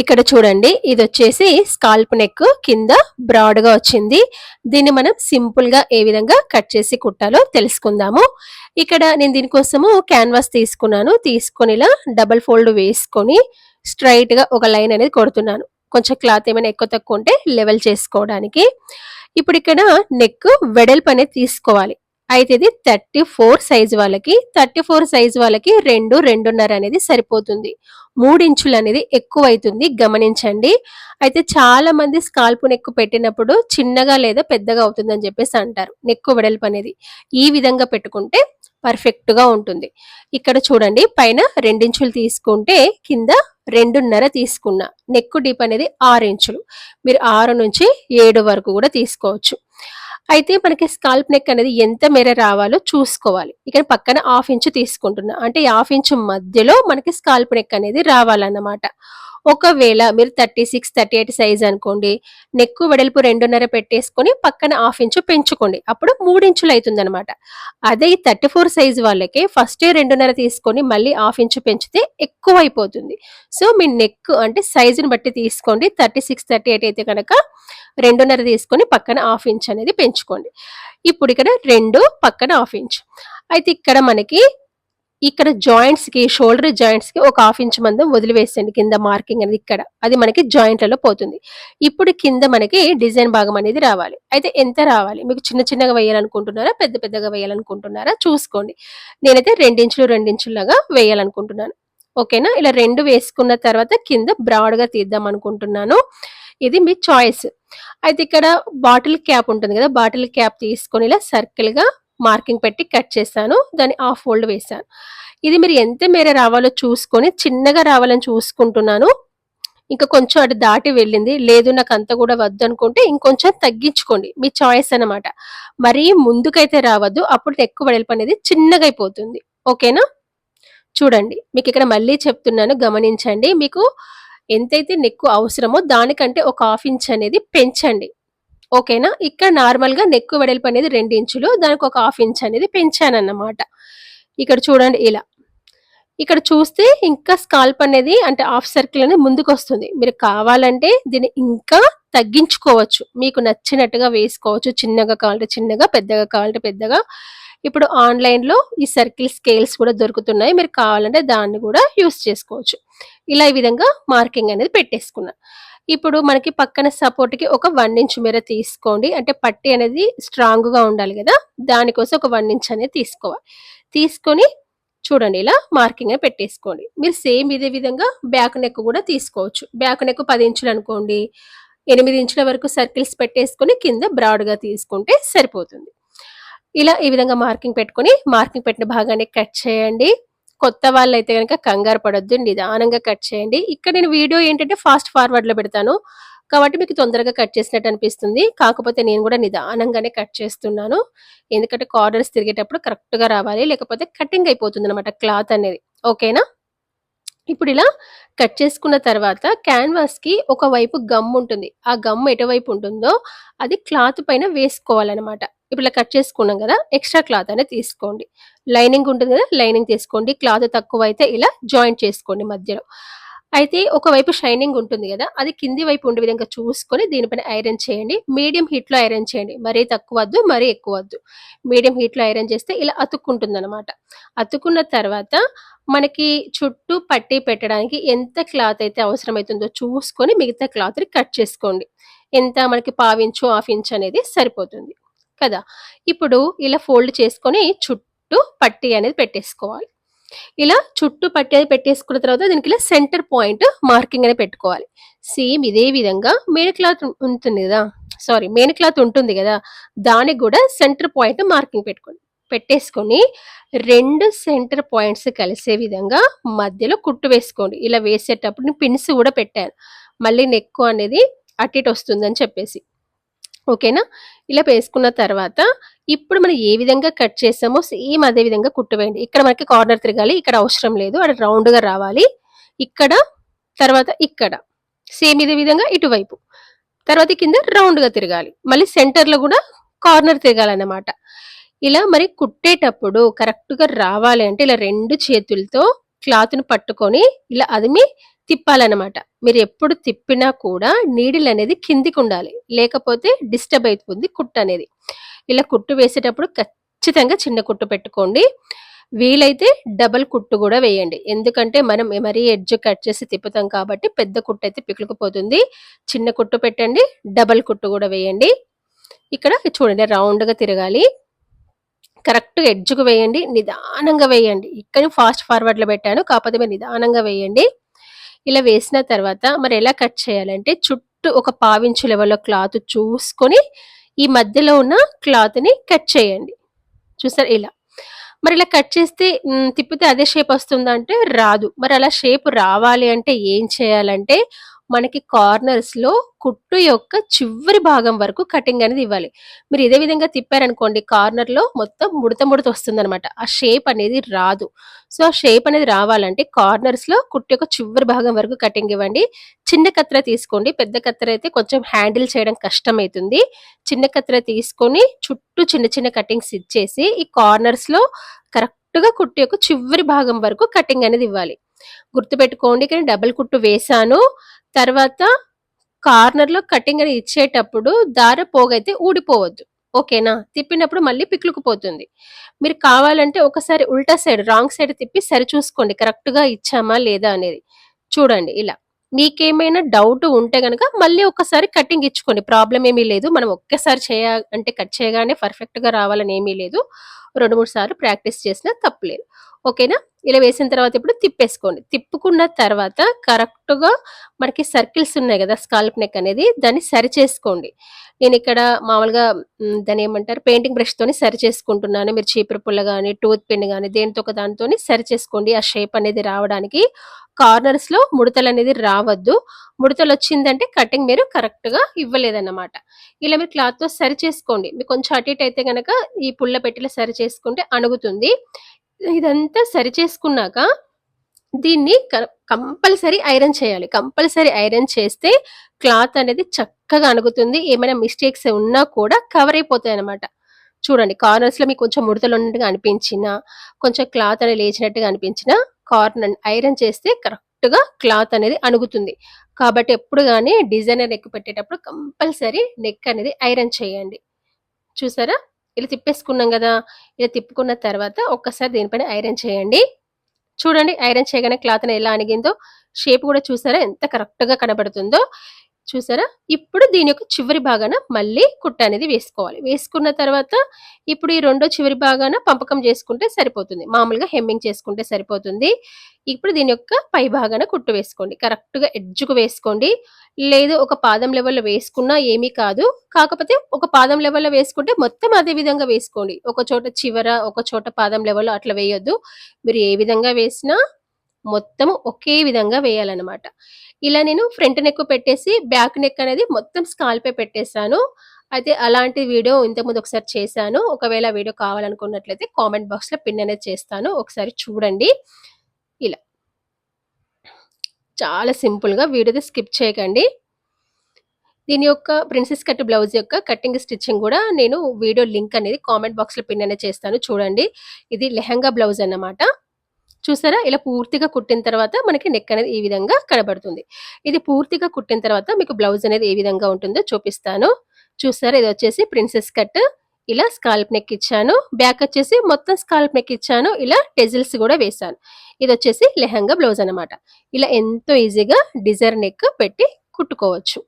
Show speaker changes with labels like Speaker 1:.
Speaker 1: ఇక్కడ చూడండి ఇది వచ్చేసి స్కాల్ప్ నెక్ కింద బ్రాడ్గా వచ్చింది. దీన్ని మనం సింపుల్గా ఏ విధంగా కట్ చేసి కుట్టాలో తెలుసుకుందాము. ఇక్కడ నేను దీనికోసము క్యాన్వాస్ తీసుకున్నాను. తీసుకొని ఇలా డబల్ ఫోల్డ్ వేసుకొని స్ట్రైట్గా ఒక లైన్ అనేది కొడుతున్నాను. కొంచెం క్లాత్ ఏమైనా ఎక్కువ తక్కువ ఉంటే లెవెల్ చేసుకోవడానికి. ఇప్పుడు ఇక్కడ నెక్ వెడల్పు అనేది తీసుకోవాలి. అయితే ఇది థర్టీ ఫోర్ సైజ్ వాళ్ళకి థర్టీ ఫోర్ సైజ్ వాళ్ళకి రెండు రెండున్నర అనేది సరిపోతుంది. మూడు ఇంచులు అనేది ఎక్కువ అవుతుంది గమనించండి. అయితే చాలా మంది స్కాల్ప్ నెక్కు పెట్టినప్పుడు చిన్నగా లేదా పెద్దగా అవుతుంది అని చెప్పేసి అంటారు నెక్కు వెడల్పు అనేది. ఈ విధంగా పెట్టుకుంటే పర్ఫెక్ట్గా ఉంటుంది. ఇక్కడ చూడండి పైన రెండించులు తీసుకుంటే కింద రెండున్నర తీసుకున్న. నెక్కు డీప్ అనేది ఆరు ఇంచులు మీరు ఆరు నుంచి ఏడు వరకు కూడా తీసుకోవచ్చు. అయితే మనకి స్కాల్ప్ నెక్ అనేది ఎంత మేర రావాలో చూసుకోవాలి. ఇక్కడ పక్కన హాఫ్ ఇంచు తీసుకుంటున్నా. అంటే హాఫ్ ఇంచు మధ్యలో మనకి స్కాల్ప్ నెక్ అనేది రావాలన్నమాట. ఒకవేళ మీరు thirty six thirty eight size అనుకోండి నెక్ వెడల్పు రెండున్నర పెట్టేసుకొని పక్కన హాఫ్ ఇంచు పెంచుకోండి. అప్పుడు మూడు ఇంచులు అవుతుంది అనమాట అదే ఈ థర్టీ ఫోర్ సైజ్ వాళ్ళకి ఫస్ట్ రెండున్నర తీసుకొని మళ్ళీ హాఫ్ ఇంచు పెంచితే ఎక్కువ అయిపోతుంది సో మీ నెక్ అంటే సైజుని బట్టి తీసుకోండి. థర్టీ సిక్స్ థర్టీ ఎయిట్ అయితే కనుక రెండున్నర తీసుకొని పక్కన హాఫ్ ఇంచ్ అనేది పెంచుకోండి. ఇప్పుడు ఇక్కడ రెండు పక్కన హాఫ్ ఇంచ్. అయితే ఇక్కడ మనకి ఇక్కడ జాయింట్స్కి షోల్డర్ జాయింట్స్కి ఒక హాఫ్ ఇంచ్ మందం వదిలివేసండి కింద మార్కింగ్ అనేది ఇక్కడ. అది మనకి జాయింట్లలో పోతుంది. ఇప్పుడు కింద మనకి డిజైన్ భాగం అనేది రావాలి. అయితే ఎంత రావాలి? మీకు చిన్న చిన్నగా వేయాలనుకుంటున్నారా? పెద్ద పెద్దగా వేయాలనుకుంటున్నారా? చూసుకోండి. నేనైతే రెండించులు రెండించులాగా వేయాలనుకుంటున్నాను. ఓకేనా? ఇలా రెండు వేసుకున్న తర్వాత కింద బ్రాడ్గా తీద్దాం అనుకుంటున్నాను. ఇది మీ చాయిస్ అయితే ఇక్కడ బాటిల్ క్యాప్ ఉంటుంది కదా బాటిల్ క్యాప్ తీసుకొని ఇలా సర్కిల్గా మార్కింగ్ పెట్టి కట్ చేశాను దాన్ని హాఫ్ ఫోల్డ్ వేశాను. ఇది మీరు ఎంత మేర రావాలో చూసుకొని చిన్నగా రావాలని చూసుకుంటున్నాను. ఇంకా కొంచెం అటు దాటి వెళ్ళింది. లేదు నాకు అంత కూడా వద్దు అనుకుంటే ఇంకొంచెం తగ్గించుకోండి. మీ చాయిస్ అన్నమాట. మరీ ముందుకైతే రావద్దు అప్పుడు ఎక్కువ వెడల్పు అనేది చిన్నగా అయిపోతుంది. ఓకేనా? చూడండి మీకు ఇక్కడ మళ్ళీ చెప్తున్నాను గమనించండి. మీకు ఎంతైతే నెక్కు అవసరమో దానికంటే ఒక హాఫ్ ఇంచ్ అనేది పెంచండి. ఓకేనా? ఇక్కడ నార్మల్గా నెక్ వెడల్పు అనేది రెండు ఇంచులు దానికి ఒక హాఫ్ ఇంచ్ అనేది పెంచాను అన్నమాట ఇక్కడ చూడండి ఇలా. ఇక్కడ చూస్తే ఇంకా స్కాల్ప్ అనేది అంటే హాఫ్ సర్కిల్ అనేది ముందుకు వస్తుంది మీరు కావాలంటే దీన్ని ఇంకా తగ్గించుకోవచ్చు. మీకు నచ్చినట్టుగా వేసుకోవచ్చు. చిన్నగా కావాలంటే చిన్నగా పెద్దగా కావాలంటే పెద్దగా. ఇప్పుడు ఆన్లైన్లో ఈ సర్కిల్ స్కేల్స్ కూడా దొరుకుతున్నాయి. మీరు కావాలంటే దాన్ని కూడా యూస్ చేసుకోవచ్చు. ఇలా ఈ విధంగా మార్కింగ్ అనేది పెట్టేసుకున్నాను ఇప్పుడు మనకి పక్కన సపోర్ట్కి ఒక వన్ ఇంచ్ మేర తీసుకోండి. అంటే పట్టి అనేది స్ట్రాంగ్గా ఉండాలి కదా. దానికోసం ఒక వన్ ఇంచ్ అనేది తీసుకోవాలి. తీసుకొని చూడండి ఇలా మార్కింగ్ అనేది పెట్టేసుకోండి. మీరు సేమ్ ఇదే విధంగా బ్యాక్ నెక్ కూడా తీసుకోవచ్చు. బ్యాక్ నెక్ పది ఇంచులు అనుకోండి. ఎనిమిది ఇంచుల వరకు సర్కిల్స్ పెట్టేసుకొని కింద బ్రాడ్గా తీసుకుంటే సరిపోతుంది. ఇలా ఈ విధంగా మార్కింగ్ పెట్టుకొని మార్కింగ్ పెట్టిన భాగాన్ని కట్ చేయండి. కొత్త వాళ్ళు అయితే కనుక కంగారు పడొద్దు నిదానంగా కట్ చేయండి. ఇక్కడ నేను వీడియో ఏంటంటే ఫాస్ట్ ఫార్వర్డ్లో పెడతాను. కాబట్టి మీకు తొందరగా కట్ చేసినట్టు అనిపిస్తుంది. కాకపోతే నేను కూడా నిదానంగానే కట్ చేస్తున్నాను. ఎందుకంటే కార్నర్స్ తిరిగేటప్పుడు కరెక్ట్గా రావాలి. లేకపోతే కటింగ్ అయిపోతుంది అనమాట క్లాత్ అనేది. ఓకేనా? ఇప్పుడు ఇలా కట్ చేసుకున్న తర్వాత క్యాన్వాస్కి ఒకవైపు ఒక వైపు గమ్ ఉంటుంది. ఆ గమ్ ఎటువైపు ఉంటుందో అది క్లాత్ పైన వేసుకోవాలన్నమాట. ఇప్పుడు ఇలా కట్ చేసుకున్నాం కదా ఎక్స్ట్రా క్లాత్ అనేది తీసుకోండి. లైనింగ్ ఉంటుంది కదా లైనింగ్ తీసుకోండి. క్లాత్ తక్కువ అయితే ఇలా జాయింట్ చేసుకోండి మధ్యలో. అయితే ఒకవైపు షైనింగ్ ఉంటుంది కదా అది కింది వైపు ఉండే విధంగా చూసుకొని దీనిపైన ఐరన్ చేయండి. మీడియం హీట్లో ఐరన్ చేయండి. మరీ తక్కువ వద్దు మరీ ఎక్కువ వద్దు. మీడియం హీట్లో ఐరన్ చేస్తే ఇలా అతుక్కుంటుంది అనమాట అతుక్కున్న తర్వాత మనకి చుట్టూ పట్టి పెట్టడానికి ఎంత క్లాత్ అయితే అవసరమవుతుందో చూసుకొని మిగతా క్లాత్ని కట్ చేసుకోండి. ఎంత మనకి పావించు హాఫ్ ఇంచ్ అనేది సరిపోతుంది. కదా? ఇప్పుడు ఇలా ఫోల్డ్ చేసుకొని చుట్టూ పట్టి అనేది పెట్టేసుకోవాలి. ఇలా చుట్టూ పట్టి అనేది పెట్టేసుకున్న తర్వాత దీనికి ఇలా సెంటర్ పాయింట్ మార్కింగ్ అనేది పెట్టుకోవాలి. సేమ్ ఇదే విధంగా మెయిన్ క్లాత్ ఉంటుంది కదా? సారీ మెయిన్ క్లాత్ ఉంటుంది కదా? దానికి కూడా సెంటర్ పాయింట్ మార్కింగ్ పెట్టుకోండి పెట్టేసుకొని రెండు సెంటర్ పాయింట్స్ కలిసే విధంగా మధ్యలో కుట్టు వేసుకోండి. ఇలా వేసేటప్పుడు పిన్స్ కూడా పెట్టాను. మళ్ళీ నెక్ అనేది అటు ఇటు వస్తుందని చెప్పేసి. ఓకేనా? ఇలా వేసుకున్న తర్వాత ఇప్పుడు మనం ఏ విధంగా కట్ చేసామో సేమ్ అదే విధంగా కుట్టువేయండి. ఇక్కడ మనకి కార్నర్ తిరగాలి ఇక్కడ అవసరం లేదు. అది రౌండ్గా రావాలి. ఇక్కడ తర్వాత ఇక్కడ. సేమ్ ఇదే విధంగా ఇటువైపు. తర్వాత కింద రౌండ్గా తిరగాలి. మళ్ళీ సెంటర్లో కూడా కార్నర్ తిరగాలన్నమాట. ఇలా మరి కుట్టేటప్పుడు కరెక్ట్గా రావాలి అంటే ఇలా రెండు చేతులతో క్లాత్ను పట్టుకొని ఇలా అదిమి తిప్పాలన్నమాట. మీరు ఎప్పుడు తిప్పినా కూడా నీడిల్ అనేది కిందికి ఉండాలి. లేకపోతే డిస్టర్బ్ అవుతుంది కుట్టు అనేది. ఇలా కుట్టు వేసేటప్పుడు ఖచ్చితంగా చిన్న కుట్టు పెట్టుకోండి. వీలైతే డబల్ కుట్టు కూడా వేయండి. ఎందుకంటే మనం మరీ ఎడ్జ్ కట్ చేసి తిప్పుతాం కాబట్టి పెద్ద కుట్టు అయితే పిక్కుకుపోతుంది చిన్న కుట్టు పెట్టండి డబల్ కుట్టు కూడా వేయండి. ఇక్కడ చూడండి రౌండ్గా తిరగాలి. కరెక్ట్ ఎడ్జ్కు వేయండి నిదానంగా వేయండి. ఇక్కడ ఫాస్ట్ ఫార్వర్డ్లో పెట్టాను కాకపోతే మీరు నిదానంగా వేయండి. ఇలా వేసిన తర్వాత మరి ఎలా కట్ చేయాలంటే చుట్టూ ఒక పావించు లెవెల్లో క్లాత్ చూసుకొని ఈ మధ్యలో ఉన్న క్లాత్ని కట్ చేయండి. చూసారు ఇలా. మరి ఇలా కట్ చేస్తే తిప్పితే అదే షేప్ వస్తుందంటే రాదు. మరి అలా షేప్ రావాలి అంటే ఏం చేయాలంటే మనకి కార్నర్స్లో కుట్టు యొక్క చివరి భాగం వరకు కటింగ్ అనేది ఇవ్వాలి. మీరు ఇదే విధంగా తిప్పారనుకోండి కార్నర్లో మొత్తం ముడత ముడత వస్తుంది అనమాట ఆ షేప్ అనేది రాదు. సో ఆ షేప్ అనేది రావాలంటే కార్నర్స్లో కుట్టు యొక్క చివరి భాగం వరకు కటింగ్ ఇవ్వండి. చిన్న కత్తెర తీసుకోండి. పెద్ద కత్తెర అయితే కొంచెం హ్యాండిల్ చేయడం కష్టం అవుతుంది చిన్న కత్తెర తీసుకొని చుట్టూ చిన్న చిన్న కటింగ్స్ ఇచ్చేసి ఈ కార్నర్స్లో కుట్టు యొక్క చివరి భాగం వరకు కటింగ్ అనేది ఇవ్వాలి. గుర్తుపెట్టుకోండి కానీ డబుల్ కుట్టు వేసాను తర్వాత కార్నర్లో కటింగ్ అని ఇచ్చేటప్పుడు దార పోగైతే ఊడిపోవద్దు. ఓకేనా? తిప్పినప్పుడు మళ్ళీ పిక్లుకుపోతుంది. మీరు కావాలంటే ఒకసారి ఉల్టా సైడ్ రాంగ్ సైడ్ తిప్పి సరి చూసుకోండి. కరెక్ట్గా ఇచ్చామా లేదా అనేది. చూడండి ఇలా. మీకేమైనా డౌట్ ఉంటే గనక మళ్ళీ ఒకసారి కటింగ్ ఇచ్చుకోండి. ప్రాబ్లం ఏమీ లేదు. మనం ఒక్కసారి చేయ అంటే కట్ చేయగానే పర్ఫెక్ట్గా రావాలని ఏమీ లేదు. రెండు మూడు సార్లు ప్రాక్టీస్ చేసినా తప్పలేదు ఓకేనా? ఇలా వేసిన తర్వాత ఇప్పుడు తిప్పేసుకోండి. తిప్పుకున్న తర్వాత కరెక్ట్గా మనకి సర్కిల్స్ ఉన్నాయి కదా స్కాల్ప్ నెక్ అనేది దాన్ని సరి చేసుకోండి. నేను ఇక్కడ మామూలుగా దాన్ని ఏమంటారు పెయింటింగ్ బ్రష్ సరి చేసుకుంటున్నాను. మీరు చీపురు పుల్ల కానీ టూత్ పిన్ కానీ దేనితో ఒక దానితో సరి చేసుకోండి. ఆ షేప్ అనేది రావడానికి కార్నర్స్లో ముడతలు అనేది రావద్దు. ముడతలు వచ్చిందంటే కటింగ్ మీరు కరెక్ట్గా ఇవ్వలేదన్నమాట. ఇలా మీరు క్లాత్తో సరి చేసుకోండి. మీకు కొంచెం అటు ఇటు అయితే కనుక ఈ పుల్ల పెట్టిలో సరి చేసుకుంటే అణుగుతుంది. ఇదంతా సరి చేసుకున్నాక దీన్ని కంపల్సరీ ఐరన్ చేయాలి. కంపల్సరీ ఐరన్ చేస్తే క్లాత్ అనేది చక్కగా అణుగుతుంది. ఏమైనా మిస్టేక్స్ ఉన్నా కూడా కవర్ అయిపోతాయి అనమాట చూడండి కార్నర్స్లో మీకు కొంచెం ముడతలు ఉన్నట్టుగా అనిపించినా కొంచెం క్లాత్ అనేది లేచినట్టుగా అనిపించినా కార్నర్ ఐరన్ చేస్తే కరెక్ట్గా క్లాత్ అనేది అణుగుతుంది. కాబట్టి ఎప్పుడు కానీ డిజైనర్ నెక్ పెట్టేటప్పుడు కంపల్సరీ నెక్ అనేది ఐరన్ చేయండి. చూసారా? ఇలా తిప్పేసుకున్నాం కదా ఇలా తిప్పుకున్న తర్వాత ఒక్కసారి దీనిపైన ఐరన్ చేయండి. చూడండి ఐరన్ చేయగానే క్లాత్ ఎలా అణిగిందో షేప్ కూడా చూసారా ఎంత కరెక్ట్గా కనబడుతుందో. చూసారా? ఇప్పుడు దీని యొక్క చివరి భాగాన మళ్ళీ కుట్ట అనేది వేసుకోవాలి. వేసుకున్న తర్వాత ఇప్పుడు ఈ రెండో చివరి భాగాన పంపకం చేసుకుంటే సరిపోతుంది. మామూలుగా హెమ్మింగ్ చేసుకుంటే సరిపోతుంది. ఇప్పుడు దీని యొక్క పై భాగాన కుట్టు వేసుకోండి. కరెక్ట్గా ఎడ్జుకు వేసుకోండి. లేదు ఒక పాదం లెవెల్లో వేసుకున్నా ఏమీ కాదు. కాకపోతే ఒక పాదం లెవెల్లో వేసుకుంటే మొత్తం అదే విధంగా వేసుకోండి. ఒక చోట చివర ఒక చోట పాదం లెవెల్లో అట్లా వేయొద్దు. మీరు ఏ విధంగా వేసినా మొత్తం ఒకే విధంగా వేయాలన్నమాట. ఇలా నేను ఫ్రంట్ నెక్ పెట్టేసి బ్యాక్ నెక్ అనేది మొత్తం స్కాల్పే పెట్టేశాను. అయితే అలాంటి వీడియో ఇంతకుముందు ఒకసారి చేశాను. ఒకవేళ వీడియో కావాలనుకున్నట్లయితే కామెంట్ బాక్స్లో పిన్ అనేది చేస్తాను. ఒకసారి చూడండి. ఇలా. చాలా సింపుల్గా వీడియోది స్కిప్ చేయకండి. దీని యొక్క ప్రిన్సెస్ కట్ బ్లౌజ్ యొక్క కటింగ్ స్టిచ్చింగ్ కూడా నేను వీడియో లింక్ అనేది కామెంట్ బాక్స్లో పిన్ అనేది చేస్తాను. చూడండి. ఇది లెహంగా బ్లౌజ్ అన్నమాట. చూసారా? ఇలా పూర్తిగా కుట్టిన తర్వాత మనకి నెక్ అనేది ఈ విధంగా కనబడుతుంది. ఇది పూర్తిగా కుట్టిన తర్వాత మీకు బ్లౌజ్ అనేది ఏ విధంగా ఉంటుందో చూపిస్తాను. చూసారా? ఇది వచ్చేసి ప్రిన్సెస్ కట్ ఇలా స్కాల్ప్ నెక్ ఇచ్చాను. బ్యాక్ వచ్చేసి మొత్తం స్కాల్ప్ నెక్ ఇచ్చాను. ఇలా టెజిల్స్ కూడా వేసాను ఇది వచ్చేసి లెహంగా బ్లౌజ్ అనమాట ఇలా ఎంతో ఈజీగా డిజైర్ నెక్ పెట్టి కుట్టుకోవచ్చు.